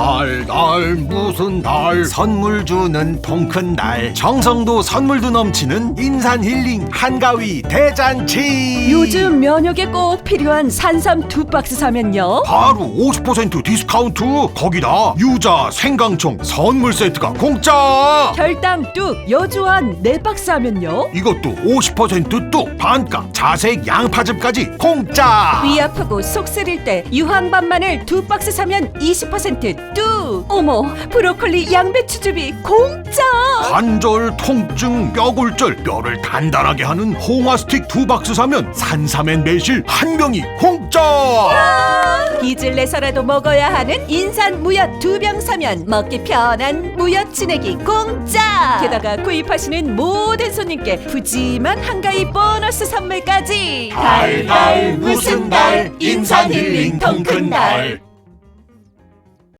달 달 무슨 달? 선물 주는 통큰 달. 정성도 선물도 넘치는 인산 힐링 한가위 대잔치. 요즘 면역에 꼭 필요한 산삼 두 박스 사면요. 바로 50% 디스카운트. 거기다 유자 생강청 선물 세트가 공짜. 결당 뚝 여주한 네 박스 하면요. 이것도 50%뚝. 반값 자색 양파즙까지 공짜. 위 아프고 속 쓰릴 때 유황밥 마늘 두 박스 사면 20%뚝 어머 브로콜리 양배추즙이 공짜. 관절 통증 뼈골절 뼈를 단단하게 하는 홍화 스틱 두 박스 사면 산삼엔 매실 한 병이 공짜. 빚을 내서라도 먹어야 하는 인산 무엿 두 병 사면 먹기 편한 무엿 진액이 공짜. 게다가 구입하시는 모든 손님께 푸짐한 한가위 보너스 선물까지. 달달 무슨 달? 인산 힐링 통큰 달